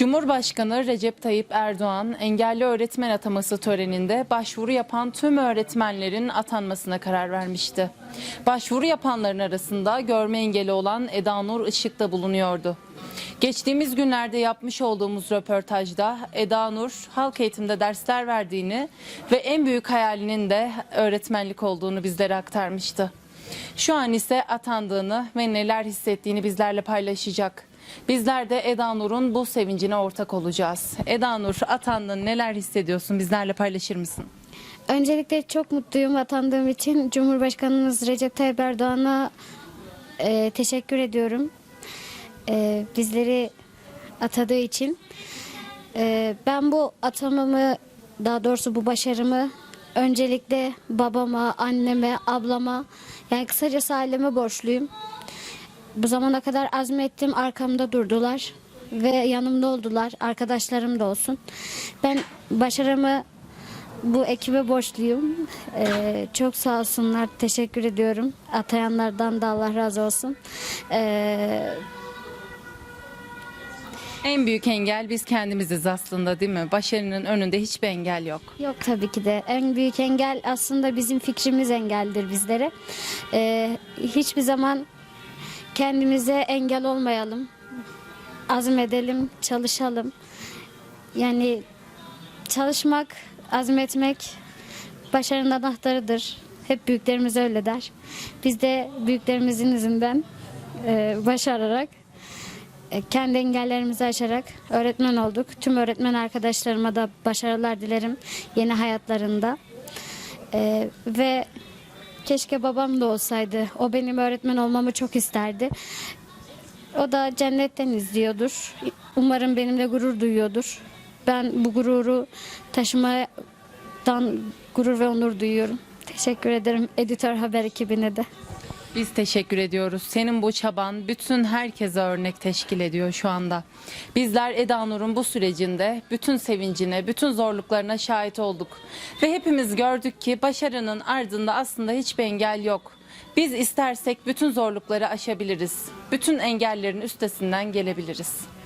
Cumhurbaşkanı Recep Tayyip Erdoğan engelli öğretmen ataması töreninde başvuru yapan tüm öğretmenlerin atanmasına karar vermişti. Başvuru yapanların arasında görme engeli olan Eda Nur Işık da bulunuyordu. Geçtiğimiz günlerde yapmış olduğumuz röportajda Eda Nur halk eğitimde dersler verdiğini ve en büyük hayalinin de öğretmenlik olduğunu bizlere aktarmıştı. Şu an ise atandığını ve neler hissettiğini bizlerle paylaşacak. Bizler de Eda Nur'un bu sevincine ortak olacağız. Eda Nur atandın neler hissediyorsun bizlerle paylaşır mısın? Öncelikle çok mutluyum atandığım için. Cumhurbaşkanımız Recep Tayyip Erdoğan'a e, teşekkür ediyorum. E, bizleri atadığı için. E, ben bu atamamı, daha doğrusu bu başarımı öncelikle babama, anneme, ablama, yani kısacası aileme borçluyum. Bu zamana kadar azmettim, arkamda durdular ve yanımda oldular. Arkadaşlarım da olsun. Ben başarımı bu ekibe borçluyum. Ee, çok sağ olsunlar. Teşekkür ediyorum. Atayanlardan da Allah razı olsun. Ee, En büyük engel biz kendimiziz aslında değil mi? Başarının önünde hiçbir engel yok. yok tabii ki de. En büyük engel aslında bizim fikrimiz engeldir bizlere. Ee, hiçbir zaman kendimize engel olmayalım. Azmedelim, çalışalım. Yani çalışmak, azmetmek başarının anahtarıdır. Hep büyüklerimiz öyle der. Biz de büyüklerimizin izinden e, başararak, e, kendi engellerimizi aşarak öğretmen olduk. Tüm öğretmen arkadaşlarıma da başarılar dilerim yeni hayatlarında. E, ve keşke babam da olsaydı. O benim öğretmen olmamı çok isterdi. O da cennetten izliyordur. Umarım benimle gurur duyuyordur. Ben bu gururu taşımadan gurur ve onur duyuyorum. Teşekkür ederim editör haber ekibine de. Biz teşekkür ediyoruz. Senin bu çaban bütün herkese örnek teşkil ediyor şu anda. Bizler Eda Nur'un bu sürecinde bütün sevincine, bütün zorluklarına şahit olduk. Ve hepimiz gördük ki başarının ardında aslında hiçbir engel yok. Biz istersek bütün zorlukları aşabiliriz. Bütün engellerin üstesinden gelebiliriz.